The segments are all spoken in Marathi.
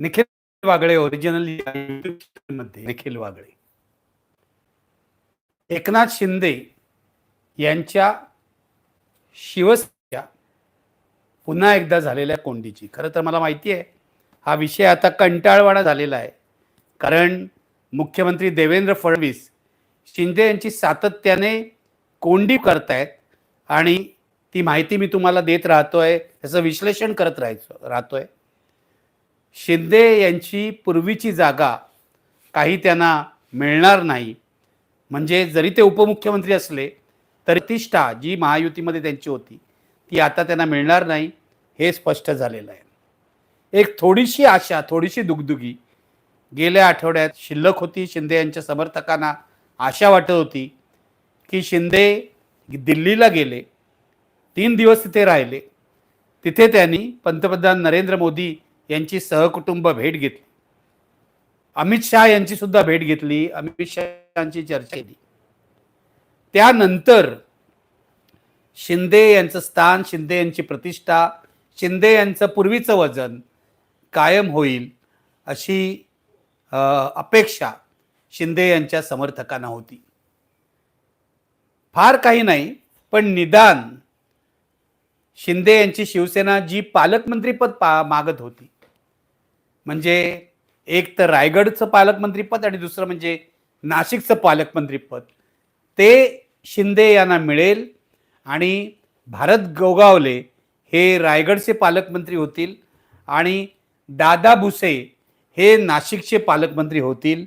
निखिल वागळे ओरिजिनलमध्ये. निखिल वागळे. एकनाथ शिंदे यांच्या शिवसेना पुन्हा एकदा झालेल्या कोंडीची. खरं तर मला माहिती आहे हा विषय आता कंटाळवाणा झालेला आहे. कारण मुख्यमंत्री देवेंद्र फडणवीस शिंदे यांची सातत्याने कोंडी करतायत आणि ती माहिती मी तुम्हाला देत राहतोय त्याचं विश्लेषण करत राहायचं राहतोय. शिंदे यांची पूर्वीची जागा काही त्यांना मिळणार नाही. म्हणजे जरी ते उपमुख्यमंत्री असले तरी प्रतिष्ठा जी महायुतीमध्ये त्यांची होती ती आता त्यांना मिळणार नाही हे स्पष्ट झालेलं आहे. एक थोडीशी आशा थोडीशी दुगदुगी. गेल्या आठवड्यात शिल्लक होती शिंदे यांच्या समर्थकांना आशा वाटत होती की शिंदे दिल्लीला गेले तीन दिवस तिथे राहिले. तिथे त्यांनी पंतप्रधान नरेंद्र मोदी यांची सहकुटुंब भेट घेतली. अमित शहा यांची सुद्धा भेट घेतली. अमित शहाची चर्चा केली. त्यानंतर शिंदे यांचं स्थान शिंदे यांची प्रतिष्ठा शिंदे यांचं पूर्वीचं वजन कायम होईल अशी अपेक्षा शिंदे यांच्या समर्थकांना होती. फार काही नाही पण निदान शिंदे यांची शिवसेना जी पालकमंत्रीपद पा मागत होती म्हणजे एक तर रायगडचं पालकमंत्रीपद आणि दुसरं म्हणजे नाशिकचं पालकमंत्रीपद. ते शिंदे यांना मिळेल आणि भारत गोगावले हे रायगडचे पालकमंत्री होतील आणि दादा भुसे हे नाशिकचे पालकमंत्री होतील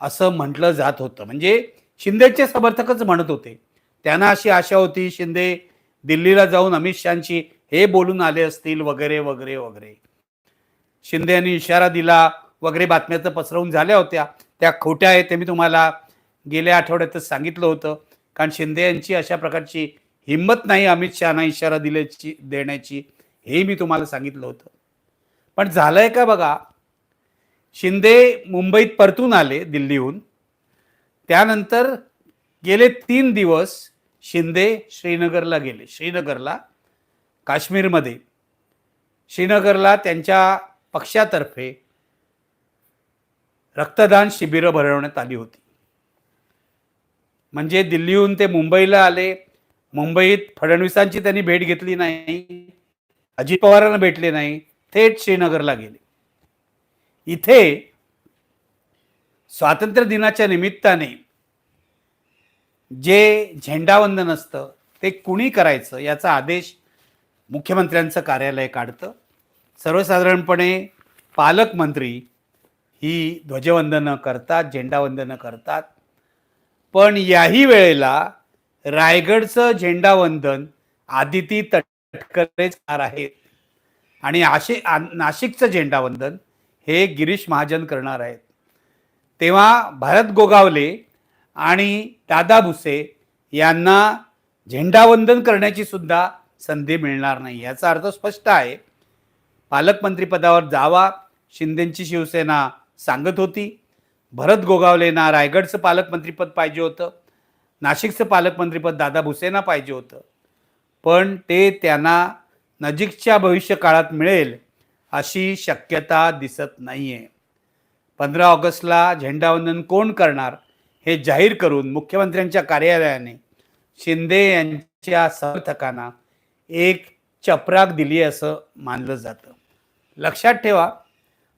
असं म्हटलं जात होतं. म्हणजे शिंदेचे समर्थकच म्हणत होते. त्यांना अशी आशा होती शिंदे दिल्लीला जाऊन अमित शहांची हे बोलून आले असतील वगैरे वगैरे वगैरे. शिंदे यांनी इशारा दिला वगैरे बातम्या तर पसरवून झाल्या होत्या. त्या खोट्या आहेत ते मी तुम्हाला गेल्या आठवड्यातच सांगितलं होतं. कारण शिंदे यांची अशा प्रकारची हिंमत नाही अमित शहाना इशारा दिल्याची देण्याची हे मी तुम्हाला सांगितलं होतं. पण झालंय का बघा शिंदे मुंबईत परतून आले दिल्लीहून. त्यानंतर गेले तीन दिवस शिंदे श्रीनगरला गेले. श्रीनगरला काश्मीरमध्ये. श्रीनगरला त्यांच्या पक्षातर्फे रक्तदान शिबिरं भरवण्यात आली होती. म्हणजे दिल्लीहून ते मुंबईला आले. मुंबईत फडणवीसांची त्यांनी भेट घेतली नाही. अजित पवारांना भेटले नाही. थेट श्रीनगरला गेले. इथे स्वातंत्र्य दिनाच्या निमित्ताने जे झेंडावंदन असतं ते कुणी करायचं याचा आदेश मुख्यमंत्र्यांचं कार्यालय काढतं. सर्वसाधारणपणे पालकमंत्री ही ध्वजवंदनं करतात झेंडावंदनं करतात. पण याही वेळेला रायगडचं झेंडावंदन आदिती तटकरेच करणार आहेत. आणि आशे आ- नाशिकचं झेंडावंदन हे गिरीश महाजन करणार आहेत. तेव्हा भरत गोगावले आणि दादा भुसे यांना झेंडावंदन करण्याची सुद्धा संधी मिळणार नाही. याचा अर्थ स्पष्ट आहे पालकमंत्रीपदावर जावा शिंदेंची शिवसेना सांगत होती. भरत गोगावलेंना रायगडचं पालकमंत्रीपद पाहिजे होतं. नाशिकचं पालकमंत्रीपद दादा भुसेना पाहिजे होतं. पण ते त्यांना नजीकच्या भविष्यकाळात मिळेल अशी शक्यता दिसत नाही आहे पंधरा ऑगस्टला झेंडावंदन कोण करणार हे जाहीर करून मुख्यमंत्र्यांच्या कार्यालयाने शिंदे यांच्या समर्थकांना एक चपराक दिली असं मानलं जातं. लक्षात ठेवा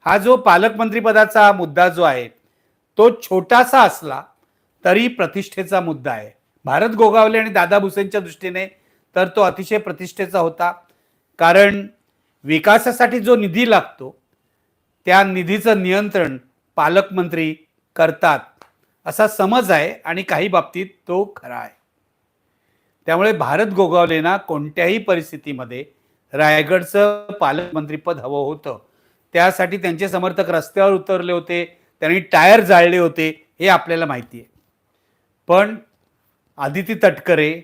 हा जो पालकमंत्रीपदाचा मुद्दा जो आहे तो छोटासा असला तरी प्रतिष्ठेचा मुद्दा आहे. भारत गोगावले आणि दादा भुसेंच्या दृष्टीने तर तो अतिशय प्रतिष्ठेचा होता. कारण विकासासाठी जो निधी लागतो त्या निधीचं नियंत्रण पालकमंत्री करतात असा समज आहे आणि काही बाबतीत तो खरा आहे. त्यामुळे भारत गोगावलेना कोणत्याही परिस्थितीमध्ये रायगडचं पालकमंत्रीपद हवं होतं. त्यासाठी त्यांचे समर्थक रस्त्यावर उतरले होते. त्यांनी टायर जाळले होते. हे आपल्याला माहिती आहे. पण आदिती तटकरे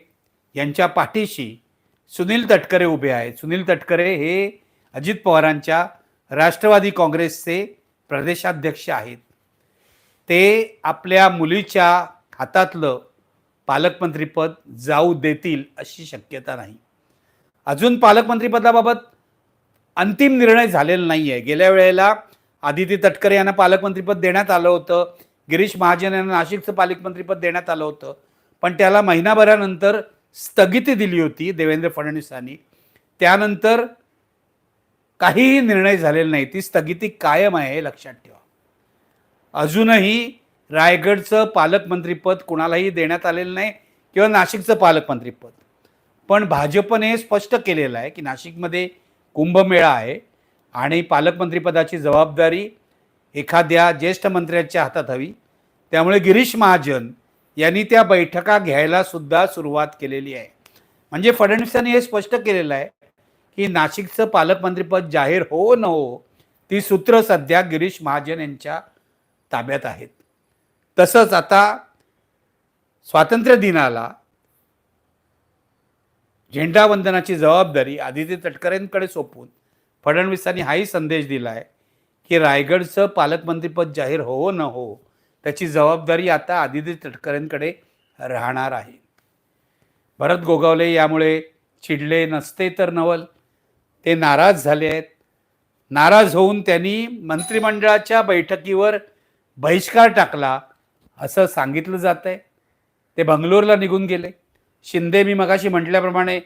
यांच्या पाठीशी सुनील तटकरे उभे आहेत. सुनील तटकरे हे अजित पवारांच्या राष्ट्रवादी काँग्रेसचे प्रदेशाध्यक्ष आहेत. ते आपल्या मुलीच्या हातातलं पालकमंत्रीपद जाऊ देतील अशी शक्यता नाही. अजून पालकमंत्रीपदाबाबत अंतिम निर्णय झालेला नाही आहे गेल्या वेळेला आदिती तटकरे यांना पालकमंत्रीपद देण्यात आलं होतं. गिरीश महाजन यांना नाशिकचं पालकमंत्रीपद देण्यात आलं होतं. पण त्याला महिनाभरानंतर स्थगिती दिली होती देवेंद्र फडणवीसांनी त्यानंतर काहीही निर्णय झालेला नाही. ती स्थगिती कायम आहे हे लक्षात ठेवा. अजूनही रायगडचं पालकमंत्रीपद कुणालाही देण्यात आलेलं नाही किंवा नाशिकचं पालकमंत्रीपद. पण भाजपने स्पष्ट केलेलं आहे की नाशिकमध्ये कुंभमेळा आहे आणि पालकमंत्रीपदाची जबाबदारी एखाद्या ज्येष्ठ मंत्र्याच्या हातात हवी. त्यामुळे गिरीश महाजन यांनी त्या बैठका घ्यायला सुद्धा सुरुवात केलेली आहे. म्हणजे फडणवीसांनी हे स्पष्ट केलेलं आहे की नाशिकचं पालकमंत्रीपद जाहीर हो न हो ती सूत्र सध्या गिरीश महाजन यांच्या ताब्यात आहेत. तसंच आता स्वातंत्र्य दिनाला झेंडावंदनाची जबाबदारी आदित्य तटकरेंकडे सोपवून फडणवीसांनी हाही संदेश दिला आहे की रायगडचं पालकमंत्रीपद जाहीर हो न हो त्याची जबाबदारी आता आदित्य तटकरेंकडे राहणार आहे. भरत गोगावले यामुळे चिडले नसते तर नवल. ते नाराज झाले आहेत. नाराज होऊन त्यांनी मंत्रिमंडळाच्या बैठकीवर बहिष्कार टाकला असं सांगितलं जात आहे ते बंगलोरला निघून गेले. शिंदे मी मगाशी म्हटल्याप्रमाणे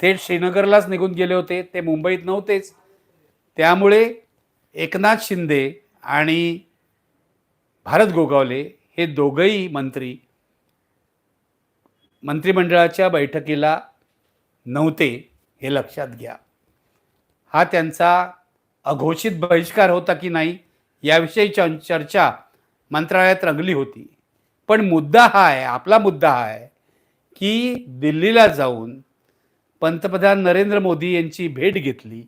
थेट श्रीनगरलाच निघून गेले होते ते मुंबईत नव्हतेच. त्यामुळे एकनाथ शिंदे आणि भारत गोगावले हे दोघंही मंत्री मंत्रिमंडळाच्या बैठकीला नव्हते हे लक्षात घ्या. हा त्यांचा अघोषित बहिष्कार होता की नाही याविषयी च- चर्चा मंत्रालयात रंगली होती. पण मुद्दा हा आहे आपला मुद्दा हा आहे की दिल्लीला जाऊन पंतप्रधान नरेंद्र मोदी यांची भेट घेतली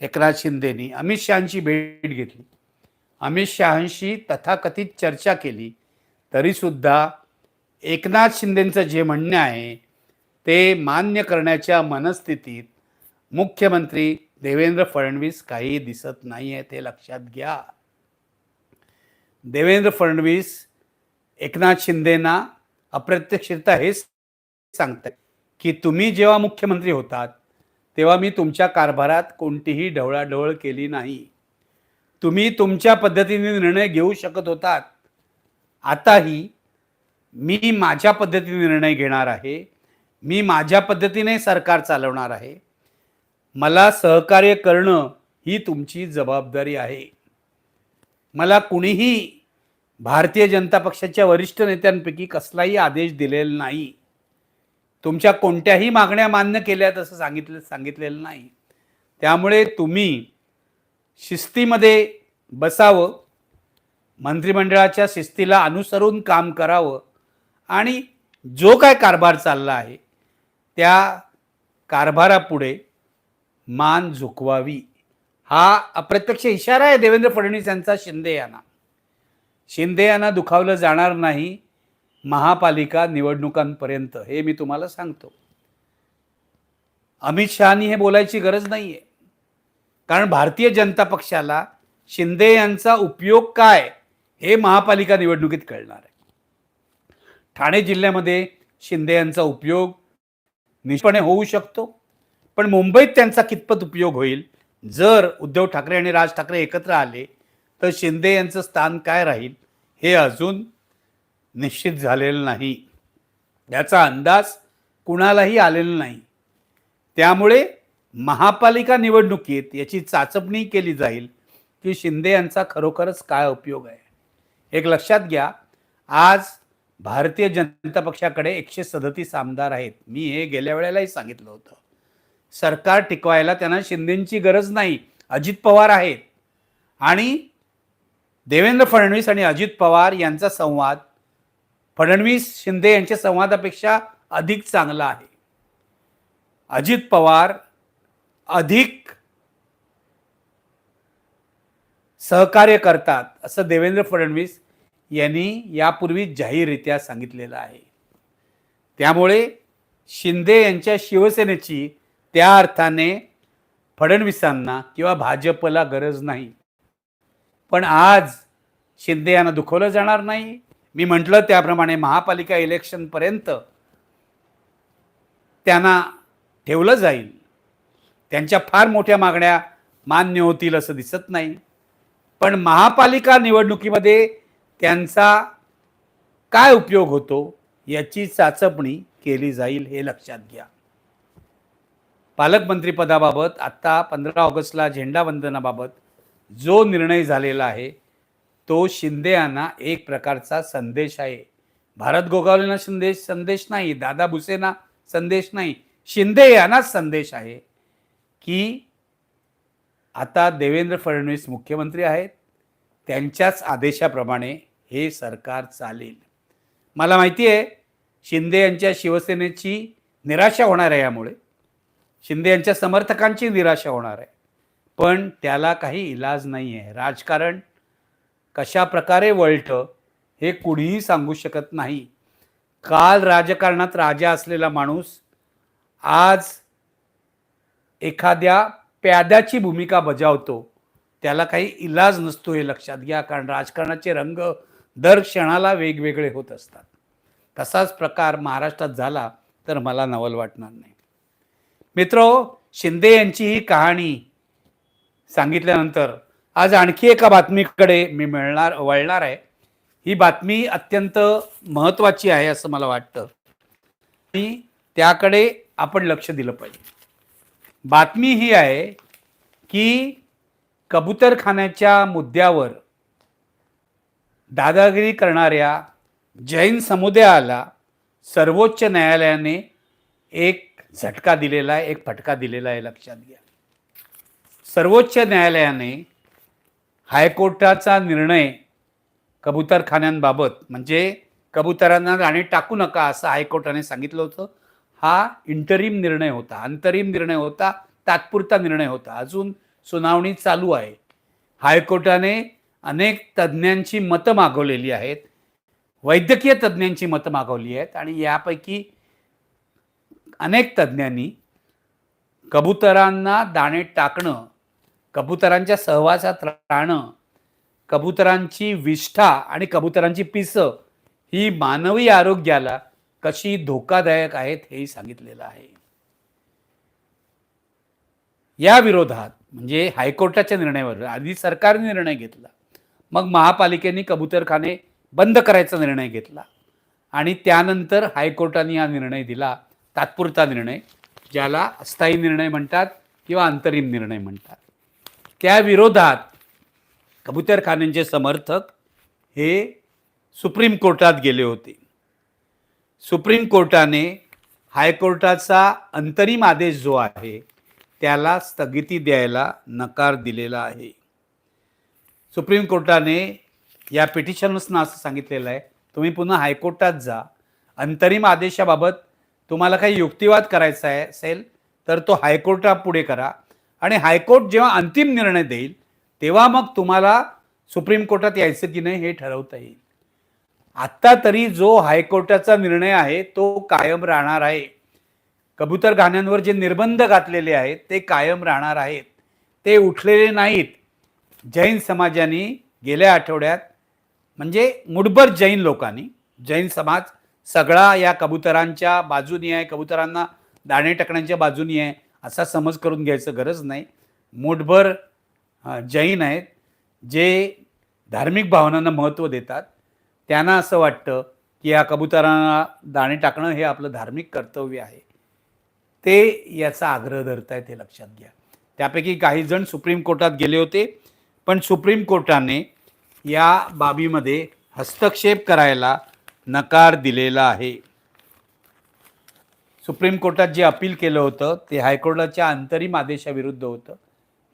एकनाथ शिंदेनी अमित शहांची भेट घेतली. अमित शहांशी तथाकथित चर्चा केली तरीसुद्धा एकनाथ शिंदेंचं जे म्हणणं आहे ते मान्य करण्याच्या मनस्थितीत मुख्यमंत्री देवेंद्र फडणवीस काही दिसत नाही आहे ते लक्षात घ्या. देवेंद्र फडणवीस एकनाथ शिंदेना अप्रत्यक्षरित्या हेच सांगतात की तुम्ही जेव्हा मुख्यमंत्री होतात तेव्हा मी तुमच्या कारभारात कोणतीही ढवळाढवळ केली नाही. तुम्ही तुमच्या पद्धतीने निर्णय घेऊ शकत होतात. आताही मी माझ्या पद्धतीने निर्णय घेणार आहे. मी माझ्या पद्धतीने सरकार चालवणार आहे. मला सहकार्य करणं ही तुमची जबाबदारी आहे. मला कुणीही भारतीय जनता पक्षाच्या वरिष्ठ नेत्यांपैकी कसलाही आदेश दिलेला नाही. तुमच्या कोणत्याही मागण्या मान्य केल्यात असं सांगितलं सांगितलेलं नाही. त्यामुळे तुम्ही शिस्तीमध्ये बसावं मंत्रिमंडळाच्या शिस्तीला अनुसरून काम करावं आणि जो काय कारभार चालला आहे त्या कारभारापुढे मान झुकवावी. हा अप्रत्यक्ष इशारा आहे देवेंद्र फडणवीस यांचा. शिंदे यांना. शिंदे यांना दुखावलं जाणार नाही. महापालिका निवडणुकांपर्यंत हे मी तुम्हाला सांगतो. अमित शहानी हे बोलायची गरज नाही आहे कारण भारतीय जनता पक्षाला शिंदे यांचा उपयोग काय हे महापालिका निवडणुकीत कळणार आहे. ठाणे जिल्ह्यामध्ये शिंदे यांचा उपयोग निष्पणे होऊ शकतो. पण मुंबईत त्यांचा कितपत उपयोग होईल? जर उद्धव ठाकरे आणि राज ठाकरे एकत्र आले तर शिंदे यांचं स्थान काय राहील हे अजून निश्चित झालेलं नाही. याचा अंदाज कुणालाही आलेला नाही. त्यामुळे महापालिका निवडणुकीत याची चाचपणी केली जाईल की शिंदे यांचा खरोखरच काय उपयोग आहे. एक लक्षात घ्या आज भारतीय जनता पक्षाकडे एकशे सदतीस आमदार आहेत. मी हे गेल्या वेळेलाही सांगितलं होतं. सरकार टिकवायला त्यांना शिंदेची गरज नाही. अजित पवार आहेत. आणि देवेंद्र फडणवीस आणि अजित पवार यांचा संवाद फडणवीस शिंदे यांच्या संवादापेक्षा अधिक चांगला आहे. अजित पवार अधिक सहकार्य करतात असं देवेंद्र फडणवीस यांनी यापूर्वी जाहीररित्या सांगितलेलं आहे. त्यामुळे शिंदे यांच्या शिवसेनेची त्या अर्थाने फडणवीसांना किंवा भाजपला गरज नाही. पण आज शिंदे यांना दुखवलं जाणार नाही मी म्हटलं त्याप्रमाणे महापालिका इलेक्शनपर्यंत त्यांना ठेवलं जाईल. त्यांच्या फार मोठ्या मागण्या मान्य होतील असं दिसत नाही. पण महापालिका निवडणुकीमध्ये त्यांचा काय उपयोग होतो याची चाचपणी केली जाईल हे लक्षात घ्या. पालकमंत्रीपदाबाबत आत्ता पंधरा ऑगस्टला झेंडावंदनाबाबत जो निर्णय झालेला आहे तो शिंदे यांना एक प्रकारचा संदेश आहे. भारत गोगावलेंना संदेश संदेश नाही. दादा भुसेना संदेश नाही. शिंदे यांना संदेश आहे की आता देवेंद्र फडणवीस मुख्यमंत्री आहेत. त्यांच्याच आदेशाप्रमाणे हे सरकार चालेल. मला माहिती आहे शिंदे यांच्या शिवसेनेची निराशा होणार आहे यामुळे. शिंदे यांच्या समर्थकांची निराशा होणार आहे. पण त्याला काही इलाज नाही आहे राजकारण कशा प्रकारे वळतं हे कुणीही सांगू शकत नाही. काल राजकारणात राजा असलेला माणूस आज एखाद्या प्याद्याची भूमिका बजावतो त्याला काही इलाज नसतो हे लक्षात घ्या कारण राजकारणाचे रंग दर क्षणाला वेगवेगळे होत असतात. तसाच प्रकार महाराष्ट्रात झाला तर मला नवल वाटणार नाही. मित्र शिंदे यांची ही कहाणी सांगितल्यानंतर आज आणखी एका बातमीकडे मी मिळणार वळणार आहे. ही बातमी अत्यंत महत्त्वाची आहे असं मला वाटतं. आणि त्याकडे आपण लक्ष दिलं पाहिजे. बातमी ही आहे की कबूतरखान्याच्या मुद्द्यावर दादागिरी करणाऱ्या जैन समुदायाला सर्वोच्च न्यायालयाने एक झटका दिलेला आहे एक फटका दिलेला आहे लक्षात घ्या. सर्वोच्च न्यायालयाने हायकोर्टाचा निर्णय कबूतरखान्यांबाबत म्हणजे कबुतरांना राणे टाकू नका असं हायकोर्टाने सांगितलं होतं. हा इंटरिम निर्णय होता. अंतरिम निर्णय होता तात्पुरता निर्णय होता. अजून सुनावणी चालू आहे. हायकोर्टाने अनेक तज्ज्ञांची मतं मागवलेली आहेत. वैद्यकीय तज्ज्ञांची मतं मागवली आहेत आणि यापैकी अनेक तज्ज्ञांनी कबुतरांना दाणे टाकणं कबुतरांच्या सहवासात राहणं कबुतरांची विष्ठा आणि कबुतरांची पिसं ही मानवी आरोग्याला कशी धोकादायक आहेत हेही सांगितलेलं आहे. या विरोधात म्हणजे हायकोर्टाच्या निर्णयावर आधी सरकारने निर्णय घेतला मग महापालिकेने कबूतरखाने बंद करायचा निर्णय घेतला आणि त्यानंतर हायकोर्टाने हा निर्णय दिला तात्पुरता निर्णय ज्याला अस्थायी निर्णय म्हणतात किंवा अंतरिम निर्णय म्हणतात. त्या विरोधात कबूतरखान्यांचे समर्थक हे सुप्रीम कोर्टात गेले होते. सुप्रीम कोर्टाने हायकोर्टाचा अंतरिम आदेश जो आहे त्याला स्थगिती द्यायला नकार दिलेला आहे. सुप्रीम कोर्टाने या पिटिशनर्सना असं सांगितलेलं आहे तुम्ही पुन्हा हायकोर्टात जा. अंतरिम आदेशाबाबत तुम्हाला काही युक्तिवाद करायचा आहे असेल तर तो हायकोर्टापुढे करा. आणि हायकोर्ट जेव्हा अंतिम निर्णय देईल तेव्हा मग तुम्हाला सुप्रीम कोर्टात यायचं की नाही हे ठरवता येईल. आत्ता तरी जो हायकोर्टाचा निर्णय आहे तो कायम राहणार आहे. कबूतर गाण्यांवर जे निर्बंध घातलेले आहेत ते कायम राहणार आहेत. ते उठलेले नाहीत. जैन समाजाने गेल्या आठवड्यात म्हणजे मुठभर जैन लोकांनी जैन समाज सगळा या कबुतरांच्या बाजूनी आहे कबुतरांना दाणे टाकण्याच्या बाजूनी आहे असा समज करून घ्यायचं गरज नाही. मोठभर जैन आहेत जे धार्मिक भावनांना महत्त्व देतात. त्यांना असं वाटतं की या कबुतरांना दाणे टाकणं हे आपलं धार्मिक कर्तव्य आहे. ते याचा आग्रह धरत आहेत हे लक्षात घ्या. त्यापैकी काही जण सुप्रीम कोर्टात गेले होते पण सुप्रीम कोर्टाने या बाबीमध्ये हस्तक्षेप करायला नकार दिलेला आहे. सुप्रीम कोर्टात जे अपील केलं होतं ते हायकोर्टाच्या अंतरिम आदेशाविरुद्ध होतं.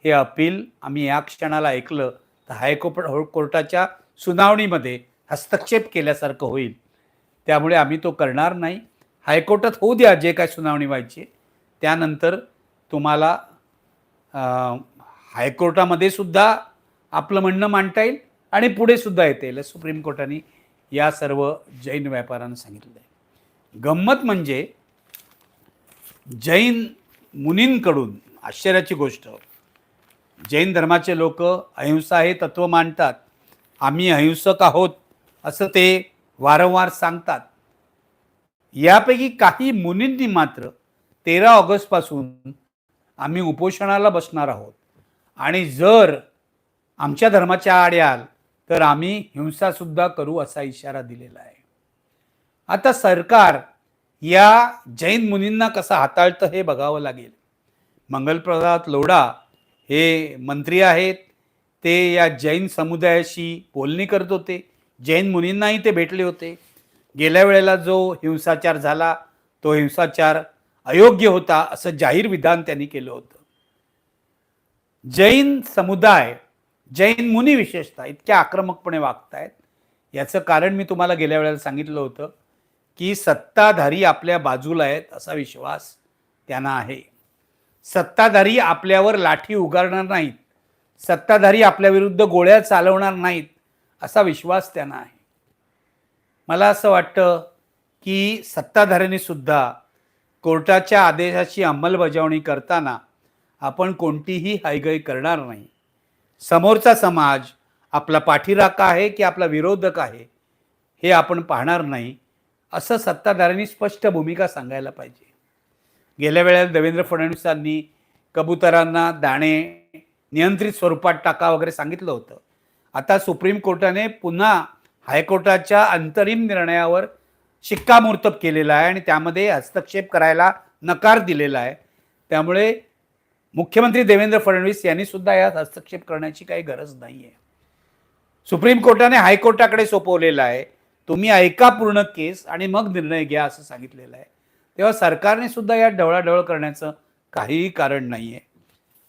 हे अपील आम्ही या क्षणाला ऐकलं तर हायकोर्ट कोर्टाच्या सुनावणीमध्ये हस्तक्षेप केल्यासारखं होईल. त्यामुळे आम्ही तो करणार नाही. हायकोर्टात होऊ द्या जे काय सुनावणी व्हायची. त्यानंतर तुम्हाला हायकोर्टामध्ये सुद्धा आपलं म्हणणं मांडता येईल आणि पुढे सुद्धा येता येईल सुप्रीम कोर्टाने या सर्व जैन व्यापाऱ्यांना सांगितलं आहे. गंमत म्हणजे जैन मुनींकडून आश्चर्याची गोष्ट जैन धर्माचे लोक अहिंसा हे तत्व मांडतात आम्ही अहिंसक आहोत असं ते वारंवार सांगतात. यापैकी काही मुनींनी मात्र तेरा ऑगस्टपासून आम्ही उपोषणाला बसणार आहोत. आणि जर आमच्या धर्माच्या आड याल तर आम्ही हिंसासुद्धा करू असा इशारा दिलेला आहे. आता सरकार या जैन मुनींना कसं हाताळतं हे बघावं लागेल. मंगलप्रसाद लोढा हे मंत्री आहेत. ते या जैन समुदायाशी बोलणी करत होते. जैन मुनींनाही ते भेटले होते. गेल्या वेळेला जो हिंसाचार झाला तो हिंसाचार अयोग्य होता असं जाहीर विधान त्यांनी केलं होतं. जैन समुदाय जैन मुनी विशेषतः इतक्या आक्रमकपणे वागतायत. याचं कारण मी तुम्हाला गेल्या वेळेला सांगितलं होतं. की सत्ताधारी आपल्या बाजूला आहेत असा विश्वास त्यांना आहे. सत्ताधारी आपल्यावर लाठी उगारणार नाहीत. सत्ताधारी आपल्या विरुद्ध गोळ्या चालवणार नाहीत असा विश्वास त्यांना आहे. मला असं वाटतं की सत्ताधाऱ्यांनी सुद्धा कोर्टाच्या आदेशाची अंमलबजावणी करताना आपण कोणतीही हायगय करणार नाही. समोरचा समाज आपला पाठीराका आहे की आपला विरोधक आहे हे आपण पाहणार नाही. असं सत्ताधाऱ्यांनी स्पष्ट भूमिका सांगायला पाहिजे. गेल्या वेळेला देवेंद्र फडणवीसांनी कबुतरांना दाणे नियंत्रित स्वरूपात टाका वगैरे सांगितलं होतं. आता सुप्रीम कोर्टाने पुन्हा हायकोर्टाच्या अंतरिम निर्णयावर शिक्कामोर्तब केलेला आहे आणि त्यामध्ये हस्तक्षेप करायला नकार दिलेला आहे. त्यामुळे मुख्यमंत्री देवेंद्र फडणवीस यांनी सुद्धा यात हस्तक्षेप करण्याची काही गरज नाही आहे सुप्रीम कोर्टाने हायकोर्टाकडे सोपवलेलं आहे. तुम्ही ऐका पूर्ण केस आणि मग निर्णय घ्या असं सांगितलेलं आहे. तेव्हा सरकारने सुद्धा यात ढवळाढवळ करण्याचं काहीही कारण नाही आहे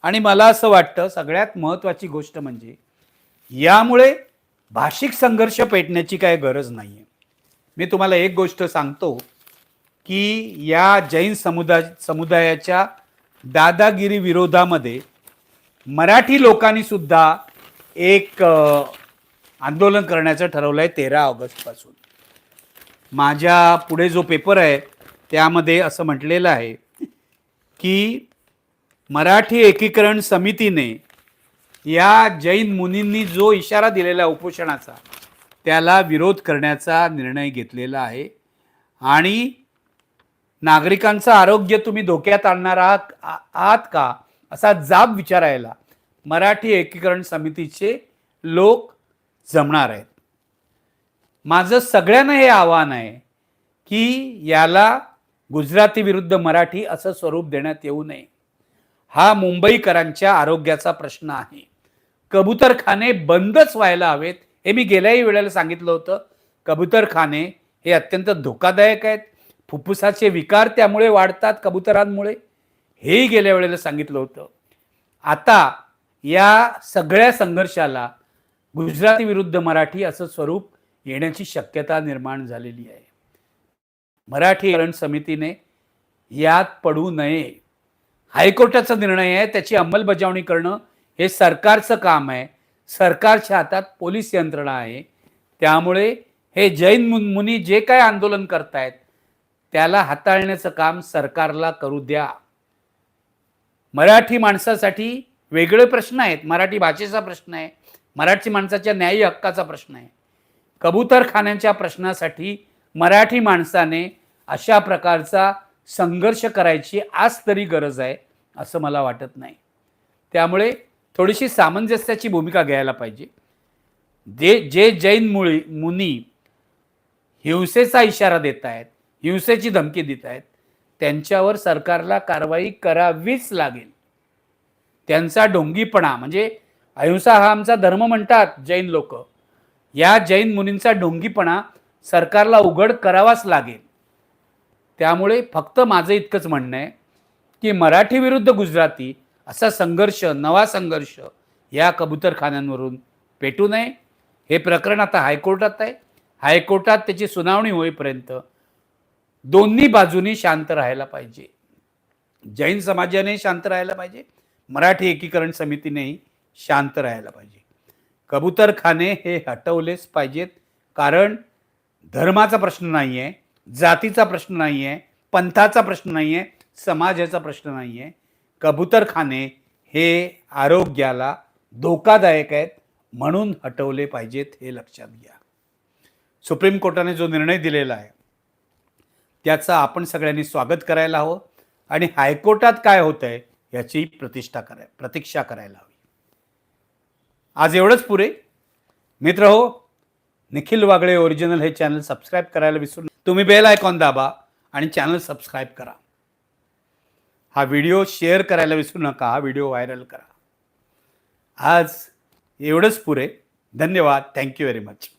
आणि मला असं वाटतं सगळ्यात महत्त्वाची गोष्ट म्हणजे यामुळे भाषिक संघर्ष पेटण्याची काही गरज नाही आहे मी तुम्हाला एक गोष्ट सांगतो की या जैन समुदाय समुदायाच्या दादागिरी विरोधामध्ये मराठी लोकांनी सुद्धा एक आंदोलन करण्याचं ठरवलं आहे तेरा ऑगस्टपासून. माझ्या पुढे जो पेपर आहे त्यामध्ये असं म्हटलेलं आहे की मराठी एकीकरण समितीने या जैन मुनींनी जो इशारा दिलेला उपोषणाचा त्याला विरोध करण्याचा निर्णय घेतलेला आहे. आणि नागरिकांचं आरोग्य तुम्ही धोक्यात आणणार आहात आ- आहात का? असा जाब विचारायला मराठी एकीकरण समितीचे लोक जमणार आहेत. माझं सगळ्यांना हे आव्हान आहे की याला गुजराती विरुद्ध मराठी असं स्वरूप देण्यात येऊ नये. हा मुंबईकरांच्या आरोग्याचा प्रश्न आहे. कबूतरखाने बंदच व्हायला हवेत हे मी गेल्याही वेळेला सांगितलं होतं. कबूतरखाने हे अत्यंत धोकादायक आहेत. फुफ्फुसाचे विकार त्यामुळे वाढतात कबुतरांमुळे हेही गेल्या वेळेला सांगितलं होतं. आता या सगळ्या संघर्षाला गुजराती विरुद्ध मराठी असं स्वरूप येण्याची शक्यता निर्माण झालेली आहे. मराठी करण समितीने यात पडू नये. हायकोर्टाचा निर्णय आहे त्याची अंमलबजावणी करणं हे सरकारचं काम आहे. सरकारच्या हातात पोलीस यंत्रणा आहे. त्यामुळे हे जैन मुन मुनी जे काय आंदोलन करतायत त्याला हाताळण्याचं काम सरकारला करू द्या. मराठी माणसासाठी वेगळे प्रश्न आहेत. मराठी भाषेचा प्रश्न आहे. मराठी माणसाच्या न्यायी हक्काचा प्रश्न आहे. कबूतरखान्यांच्या प्रश्नासाठी मराठी माणसाने अशा प्रकारचा संघर्ष करायची आज तरी गरज आहे असं मला वाटत नाही. त्यामुळे थोडीशी सामंजस्याची भूमिका घ्यायला पाहिजे. जे जे जैन मुळी मुनी हिंसेचा इशारा देत आहेत हिंसेची धमकी देत आहेत त्यांच्यावर सरकारला कारवाई करावीच लागेल. त्यांचा ढोंगीपणा म्हणजे अहिंसा हा आमचा धर्म म्हणतात जैन लोक. या जैन मुनींचा ढोंगीपणा सरकारला उघड करावाच लागेल. त्यामुळे फक्त माझं इतकंच म्हणणं आहे की मराठी विरुद्ध गुजराती असा संघर्ष नवा संघर्ष या कबूतरखान्यांवरून पेटू नये. हे प्रकरण आता हायकोर्टात आहे. हायकोर्टात त्याची सुनावणी होईपर्यंत दोन्ही बाजूनी शांत राहायला पाहिजे. जैन समाजाने शांत राहायला पाहिजे. मराठी एकीकरण समितीनेही शांत राहायला पाहिजे. कबूतरखाने हे हटवलेच पाहिजेत. कारण धर्माचा प्रश्न नाही आहे जातीचा प्रश्न नाही आहे पंथाचा प्रश्न नाही आहे समाजाचा प्रश्न नाही आहे कबूतरखाने हे आरोग्याला धोकादायक आहेत म्हणून हटवले पाहिजेत हे लक्षात घ्या. सुप्रीम कोर्टाने जो निर्णय दिलेला आहे त्याचं आपण सगळ्यांनी स्वागत करायला हवं आणि हायकोर्टात काय होतं आहे याची प्रतिष्ठा कराय प्रतीक्षा करायला हवी. आज एवढंच पुरे. मित्र हो निखिल वागळे ओरिजिनल हे चॅनल सबस्क्राईब करायला विसरू तुम्ही बेल आयकॉन दाबा आणि चॅनल सबस्क्राईब करा. हा व्हिडिओ शेअर करायला विसरू नका हा व्हिडिओ व्हायरल करा. आज एवढंच पुरे. धन्यवाद. Thank you very much